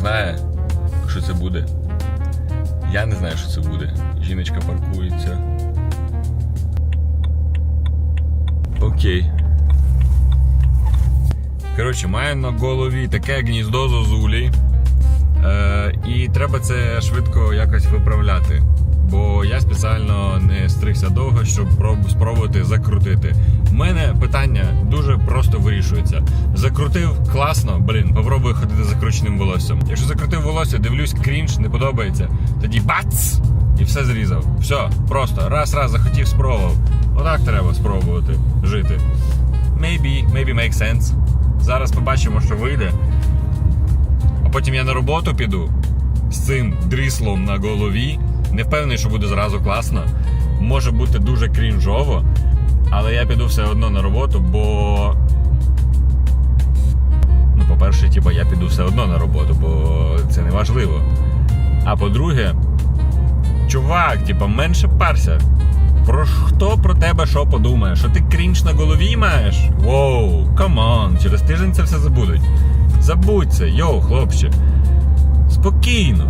знає, що це буде. Я не знаю, що це буде. Жіночка паркується. Окей. Коротше, маю на голові таке гніздо зозулі. Е, і треба це швидко якось виправляти. Стригся довго, щоб спробувати закрутити. У мене питання дуже просто вирішується. Закрутив класно, блін, попробую ходити закрученим волоссям. Якщо закрутив волосся, дивлюсь, крінж, не подобається. Тоді бац! І все зрізав. Все, просто раз, раз захотів, спробував. Отак треба спробувати жити. Maybe, maybe makes sense. Зараз побачимо, що вийде. А потім я на роботу піду з цим дріслом на голові. Не впевнений, що буде зразу класно. Може бути дуже крінжово, але я піду все одно на роботу, бо. Ну, по-перше, типу, я піду все одно на роботу, бо це не важливо. А по-друге, чувак, типу, менше парся. Про хто про тебе що подумає? Що ти крінж на голові маєш? Воу, камон, через тиждень це все забудуть. Забудь це, йоу, хлопче. Спокійно.